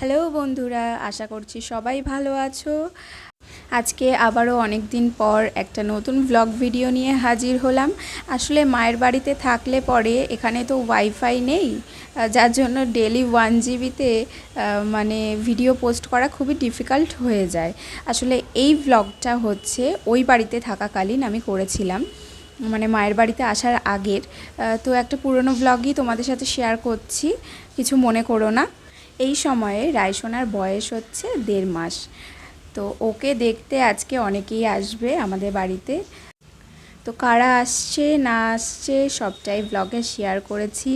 Hello বন্ধুরা, আশা করছি সবাই ভালো আছো। আজকে আবারও অনেক দিন পর একটা নতুন ব্লগ ভিডিও নিয়ে হাজির হলাম। আসলে মায়ের বাড়িতে থাকলে পরে এখানে তো ওয়াইফাই নেই, যার জন্য ডেলি ওয়ান জিবিতে মানে ভিডিও পোস্ট করা খুবই ডিফিকাল্ট হয়ে যায়। আসলে এই ব্লগটা হচ্ছে ওই বাড়িতে থাকাকালীন আমি করেছিলাম। মানে মায়ের বাড়িতে আসার আগের তো একটা পুরনো ব্লগই তোমাদের সাথে শেয়ার করছি। কিছু মনে করো না। এই সময়ে রায়সোনার বয়স হচ্ছে দেড় মাস। তো ওকে দেখতে আজকে অনেকেই আসবে আমাদের বাড়িতে। তো কারা আসছে, না আসছে, সবটাই ব্লগে শেয়ার করেছি,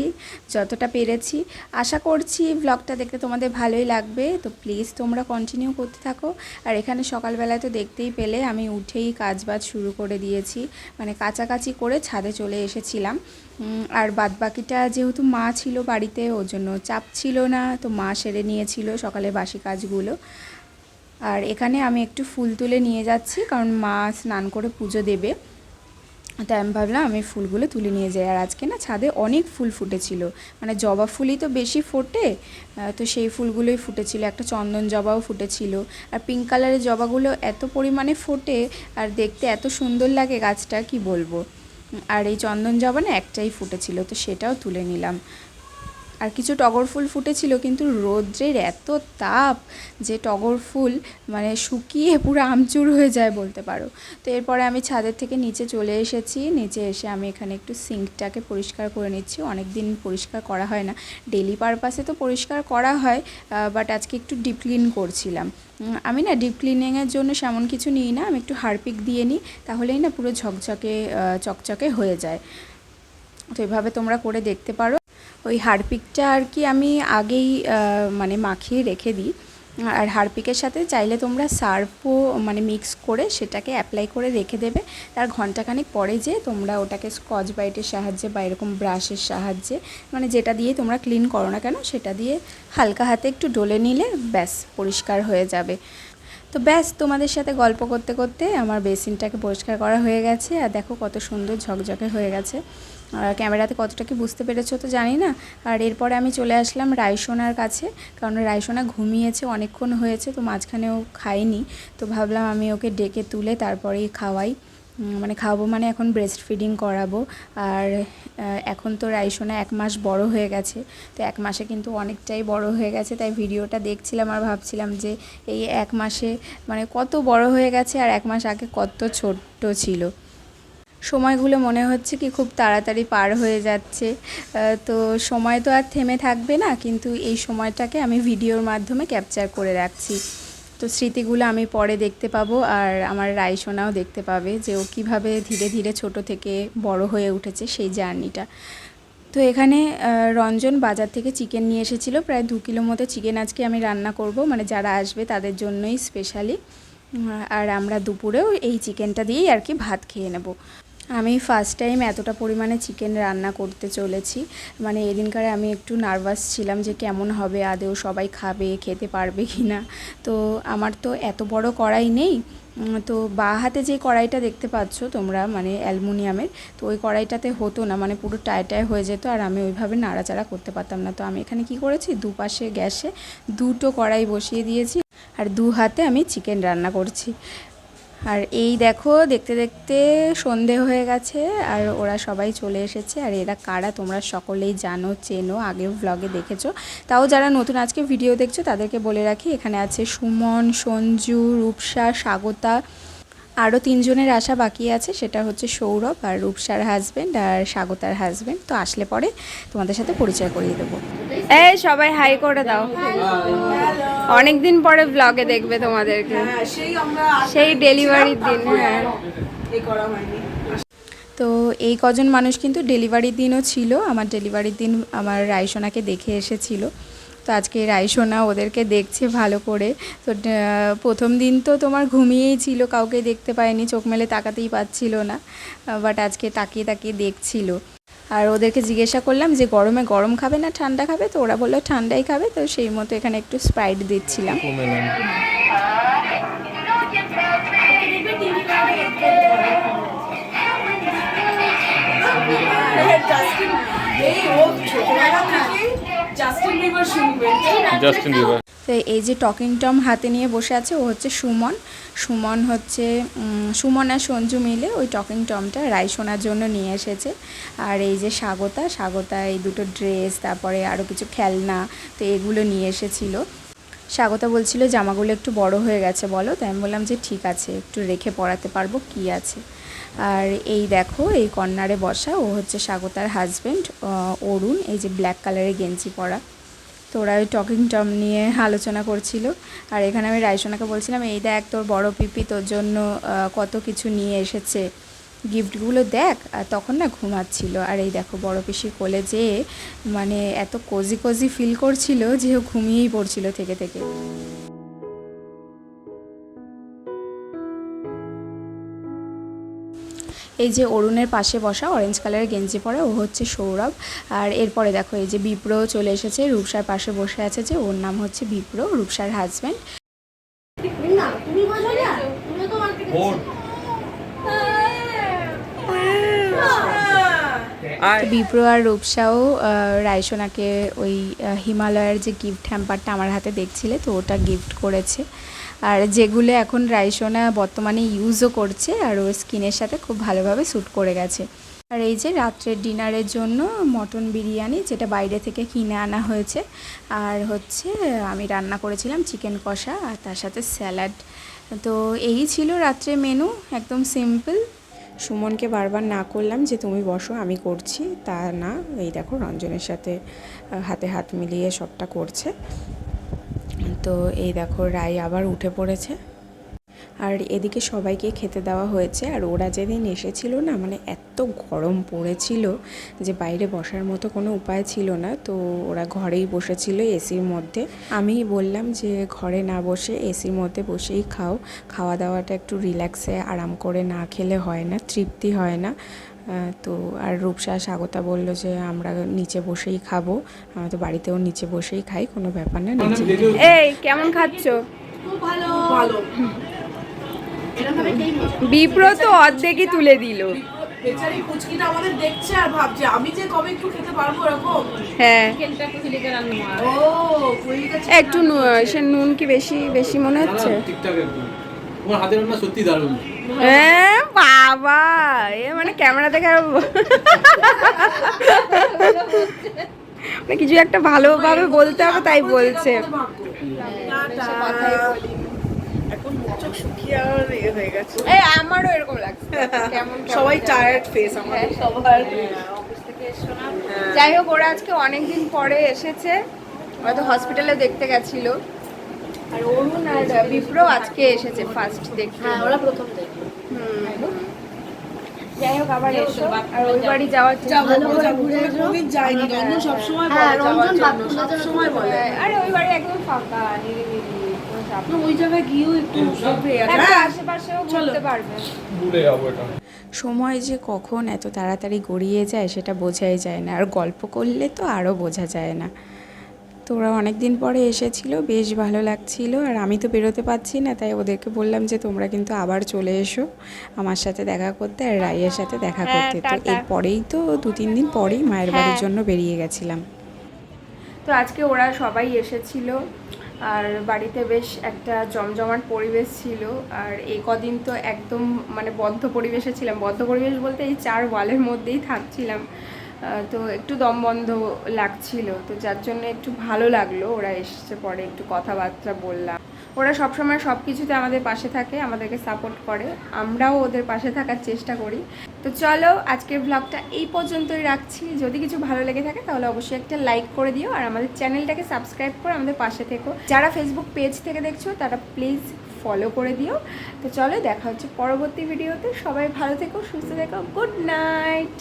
যতটা পেরেছি। আশা করছি ব্লগটা দেখতে তোমাদের ভালোই লাগবে। তো প্লিজ তোমরা কন্টিনিউ করতে থাকো। আর এখানে সকালবেলায় তো দেখতেই পেলে, আমি উঠেই কাজবাজ শুরু করে দিয়েছি। মানে কাছাকাছি করে ছাদে চলে এসেছিলাম। আর বাদবাকিটা যেহেতু মা ছিল বাড়িতে, ওর জন্য চাপ ছিল না, তো মা সেরে নিয়েছিল সকালে বাসি কাজগুলো। আর এখানে আমি একটু ফুল তুলে নিয়ে যাচ্ছি, কারণ মা স্নান করে পুজো দেবে। তাই আমি ভাবলাম আমি ফুলগুলো তুলে নিয়ে যাই। আর আজকে না ছাদে অনেক ফুল ফুটেছিল। মানে জবা ফুলই তো বেশি ফোটে তো সেই ফুলগুলোই ফুটেছিল। একটা চন্দন জবাও ফুটেছিল। আর পিঙ্ক কালারের জবাগুলো এত পরিমাণে ফোটে আর দেখতে এত সুন্দর লাগে গাছটা, কি বলব? আর এই চন্দন জবা না একটাই ফুটেছিল, তো সেটাও তুলে নিলাম। আর কিছু টগর ফুল ফুটেছিল, কিন্তু রৌদ্রের এত তাপ যে টগর ফুল মানে শুকিয়ে পুরো আমচুর হয়ে যায় বলতে পারো। তো এরপরে আমি ছাদের থেকে নিচে চলে এসেছি, নিচে এসে আমি এখানে একটু সিঙ্কটাকে পরিষ্কার করে নিচ্ছি। অনেক দিন পরিষ্কার করা হয় না। ডেলি পারপাসে তো পরিষ্কার করা হয় বাট আজকে একটু ডিপ ক্লিন করছিলাম। আমি না ডিপ ক্লিনিংয়ের জন্য সেমন কিছু নিই না, আমি একটু হারপিক দিয়ে নিই, তাহলেই না পুরো ঝকঝকে চকচকে হয়ে যায়। তো এভাবে তোমরা করে দেখতে পারো। ওই হারপিকটা আর কি আমি আগেই মানে মাখিয়ে রেখে দিই। আর হারপিকের সাথে চাইলে তোমরা সার্ফও মানে মিক্স করে সেটাকে অ্যাপ্লাই করে রেখে দেবে। তার ঘন্টাখানিক পরে যে তোমরা ওটাকে স্কচ ব্রাইটের সাহায্যে বা এরকম ব্রাশের সাহায্যে মানে যেটা দিয়ে তোমরা ক্লিন করো না কেন, সেটা দিয়ে হালকা হাতে একটু ডলে নিলে ব্যাস পরিষ্কার হয়ে যাবে। তো ব্যাস, তোমাদের সাথে গল্প করতে করতে আমার বেসিনটাকে পরিষ্কার করা হয়ে গেছে আর দেখো কত সুন্দর ঝকঝকে হয়ে গেছে। আর ক্যামেরাতে কতটা কি বুঝতে পেরেছ তো জানি না। আর এরপরে আমি চলে আসলাম রায়সোনার কাছে, কারণ রায়সোনা ঘুমিয়েছে, অনেকক্ষণ হয়েছে, তো মাঝখানেও খায়নি। তো ভাবলাম আমি ওকে ডেকে তুলে তারপরেই খাওয়াই। মানে খাওয়াবো মানে এখন ব্রেস্ট ফিডিং করাবো। আর এখন তো রাইসোনা এক মাস বড় হয়ে গেছে। তো এক মাসে কিন্তু অনেকটাই বড় হয়ে গেছে। তাই ভিডিওটা দেখছিলাম আর ভাবছিলাম যে এই এক মাসে মানে কত বড় হয়ে গেছে আর এক মাস আগে কত ছোট্ট ছিল। সময়গুলো মনে হচ্ছে কি খুব তাড়াতাড়ি পার হয়ে যাচ্ছে। তো সময় তো আর থেমে থাকবে না। কিন্তু এই সময়টাকে আমি ভিডিওর মাধ্যমে ক্যাপচার করে রাখছি। তো স্মৃতিগুলো আমি পরে দেখতে পাবো আর আমার রাইসোনাও দেখতে পাবে যে ও কীভাবে ধীরে ধীরে ছোট থেকে বড় হয়ে উঠেছে সেই জার্নিটা। তো এখানে রঞ্জন বাজার থেকে চিকেন নিয়ে এসেছিল। প্রায় দু কিলো মতো চিকেন আজকে আমি রান্না করব। মানে যারা আসবে তাদের জন্যই স্পেশালি আর আমরা দুপুরেও এই চিকেনটা দিয়েই আর কি ভাত খেয়ে নেব। আমি ফার্স্ট টাইম এতটা পরিমাণে চিকেন রান্না করতে চলেছি। মানে এদিনকারে আমি একটু নার্ভাস ছিলাম যে কেমন হবে, আদেও সবাই খাবে, খেতে পারবে কি না তো আমার তো এত বড় কড়াই নেই। তো বা হাতে যে কড়াইটা দেখতে পাচ্ছ তোমরা মানে অ্যালুমিনিয়ামের, তো ওই কড়াইটাতে হতো না মানে পুরো টায় হয়ে যেত আর আমি ওইভাবে নাড়াচাড়া করতে পারতাম না। তো আমি এখানে কি করেছি, দুপাশে গ্যাসে দুটো কড়াই বসিয়ে দিয়েছি আর দু হাতে আমি চিকেন রান্না করছি। আর এই দেখো, দেখতে দেখতে সন্ধে হয়ে গেছে আর ওরা সবাই চলে এসেছে। আর এরা কারা তোমরা সকলেই জানো, চেনো, আগেও ব্লগে দেখেছ। তাও যারা নতুন আজকে ভিডিও দেখছ, তাদেরকে বলে রাখি, এখানে আছে সুমন, সঞ্জু, রূপসা, স্বাগতা আরও তিনজনের আসা বাকি আছে সেটা হচ্ছে সৌরভ আর রূপসার হাজব্যান্ড আর স্বাগতার হাজব্যান্ড তো আসলে পরে তোমাদের সাথে পরিচয় করিয়ে দেবো। এই সবাই হাই করে দাও। অনেক দিন পরে ব্লগে দেখবে তোমাদেরকে। সেই ডেলিভারির দিন হ্যাঁ। তো এই কজন মানুষ কিন্তু ডেলিভারির দিনও ছিল আমার ডেলিভারির দিন আমার রায়সোনাকে দেখে এসেছিল। তো আজকে রায়সোনা ওদেরকে দেখছে ভালো করে। তো প্রথম দিন তো তোমার ঘুমিয়েই ছিল কাউকে দেখতে পায়নি চোখ মেলে তাকাতেই পাচ্ছিল না বাট আজকে তাকিয়ে তাকিয়ে দেখছিল। আর ওদেরকে জিজ্ঞাসা করলাম যে গরমে গরম খাবে না ঠান্ডা খাবে? তো ওরা বলল ঠান্ডাই খাবে। তো সেই মতো এখানে একটু স্প্রাইট দিচ্ছিলাম। এই ও ছোটবেলা থেকে জাস্টিন বিবার শুনবে। জাস্টিন বিবার তো এই যে টকিং টম হাতে নিয়ে বসে আছে ও হচ্ছে সুমন। সুমন হচ্ছে সুমন আর সঞ্জু মিলে ওই টকিং টমটা রাই শোনার জন্য নিয়ে এসেছে। আর এই যে স্বাগতা স্বাগতা এই দুটো ড্রেস তারপরে আরও কিছু খেলনা তো এগুলো নিয়ে এসেছিল। স্বাগতা বলছিল জামাগুলো একটু বড় হয়ে গেছে, বলো। তাই আমি বললাম যে ঠিক আছে, একটু রেখে পরাতে পারব, কি আছে? আর এই দেখো, এই কর্নারে বসা, ও হচ্ছে স্বাগতার হাজব্যান্ড অরুণ, এই যে ব্ল্যাক কালারের গেঞ্জি পরা। তো ওরা ওই টকিং টম নিয়ে আলোচনা করছিল। আর এখানে আমি রায়সোনাকে বলছিলাম, এই দেখ তোর বড় পিপি, তোর জন্য কত কিছু নিয়ে এসেছে। গিফটগুলো দেখ আর তখন না ঘুমাচ্ছিল। আর এই দেখো বড় পিসি কোলে যেয়ে মানে এত কোজি কোজি ফিল করছিল যে ও ঘুমিয়েই পড়ছিল থেকে থেকে। এই যে অরুণের পাশে বসা অরেঞ্জ কালারের গেঞ্জি পরা ও হচ্ছে সৌরভ। আর এরপরে দেখো এই যে বিপ্র চলে এসেছে রূপসার পাশে বসে আছে যে ওর নাম হচ্ছে বিপ্র রূপসার হাজব্যান্ড না তুমি বোঝো না তুমি তো মার্কেটে বোর্ড তো বিপ্র আর রূপসাও রায়সোনাকে ওই হিমালয়ের যে গিফট হ্যাম্পারটা আমার হাতে দেখছিলে, তো ওটা গিফট করেছে। আর যেগুলো এখন রায়সোনা বর্তমানে ইউজও করছে, আর ওর স্কিনের সাথে খুব ভালোভাবে স্যুট করে গেছে। আর এই যে রাত্রের ডিনারের জন্য মটন বিরিয়ানি, যেটা বাইরে থেকে কিনে আনা হয়েছে, আর হচ্ছে আমি রান্না করেছিলাম চিকেন কষা, আর তার সাথে স্যালাড। তো এই ছিল রাত্রে মেনু একদম সিম্পল সুমনকে বারবার না করলাম যে তুমি বসো, আমি করছি। তা না, এই দেখো রঞ্জনের সাথে হাতে হাত মিলিয়ে সবটা করছে। তো এই দেখো রায় আবার উঠে পড়েছে। আর এদিকে সবাইকে খেতে দেওয়া হয়েছে। আর ওরা যেদিন এসেছিল না মানে এত গরম পড়েছিল যে বাইরে বসার মতো কোনো উপায় ছিল না। তো ওরা ঘরেই বসেছিল এসির মধ্যে। আমি বললাম যে ঘরে না বসে এসির মধ্যে বসেই খাও। খাওয়া দাওয়াটা একটু রিল্যাক্সে আরাম করে না খেলে হয় না তৃপ্তি হয় না। তো আর রূপসা স্বাগতা বলল যে আমরা নিচে বসেই খাব। আমরা তো বাড়িতেও নিচে বসেই খাই কোনো ব্যাপার না নিচে এই কেমন খাচ্ছ? খুব ভালো। ভালো। বিপ্র তো অর্ধেকই তুলে দিল। বেচারি পুচকিটা আমাদের দেখছে আর ভাবছে আমি যে কবে একটু খেতে পারব এরকম হ্যাঁ। একটু নু- সে নুন কি বেশি বেশি মনে হচ্ছে? তোমার হাতের রান্না সত্যি দারুণ। হ্যাঁ বাবা এ মানে ক্যামেরা দেখে মানে কিছু একটা ভালোভাবে বলতে হবে তাই বলছে। এখন ইয়ে হয়ে গেছে? এই আমারও এরকম লাগছে। কেমন সবাই টায়ার্ড ফেস আমাদের। সবার। যাই হোক ওরা আজকে অনেক দিন পরে এসেছে। ওরা তো হসপিটালে দেখতে গেছিল। আর অরুণ আর বিপ্র আজকে এসেছে ফার্স্ট দেখতে। হ্যাঁ ওরা প্রথম দেখল। হুম। যাই হোক। আবার এসো। আর ওই বাড়ি যাওয়ার যাইনি সবসময় আরে ওই বাড়ি একদম ফাঁকা নিরিবিলি। কোনো ওই জায়গায় গিয়েও একটু হ্যাঁ আশেপাশেও ঘুরতে পারবে ভুলে যাব এটা সময় যে কখন এত তাড়াতাড়ি গড়িয়ে যায় সেটা বোঝাই যায় না। আর গল্প করলে তো আরও বোঝা যায় না। তো ওরা অনেক দিন পরে এসেছিল বেশ ভালো লাগছিল। আর আমি তো বেরোতে পারছি না তাই ওদেরকে বললাম যে তোমরা কিন্তু আবার চলে এসো আমার সাথে দেখা করতে আর রাইয়ের সাথে দেখা হ্যাঁ, করতে। তো এরপরেই তো দু তিন দিন পরেই মায়ের বাড়ির হ্যাঁ। জন্য বেরিয়ে গেছিলাম। তো আজকে ওরা সবাই এসেছিল। আর বাড়িতে বেশ একটা জমজমাট পরিবেশ ছিল। আর এই কদিন তো একদম মানে বদ্ধ পরিবেশে ছিলাম। বদ্ধ পরিবেশ বলতে এই চার ওয়ালের মধ্যেই থাকছিলাম। তো একটু দম বন্ধ লাগছিল। তো যার জন্য একটু ভালো লাগল। ওরা এসেছে পরে একটু কথাবার্তা বললাম। ওরা সবসময় সব কিছুতে আমাদের পাশে থাকে, আমাদেরকে সাপোর্ট করে। আমরাও ওদের পাশে থাকার চেষ্টা করি। তো চলো, আজকের ব্লগটা এই পর্যন্তই রাখছি। যদি কিছু ভালো লেগে থাকে, তাহলে অবশ্যই একটা লাইক করে দিও আর আমাদের চ্যানেলটাকে সাবস্ক্রাইব করে আমাদের পাশে থেকো। যারা ফেসবুক পেজ থেকে দেখছ, তারা প্লিজ ফলো করে দিও। তো চলো, দেখা হচ্ছে পরবর্তী ভিডিওতে সবাই ভালো থেকো, সুস্থ থেকো গুড নাইট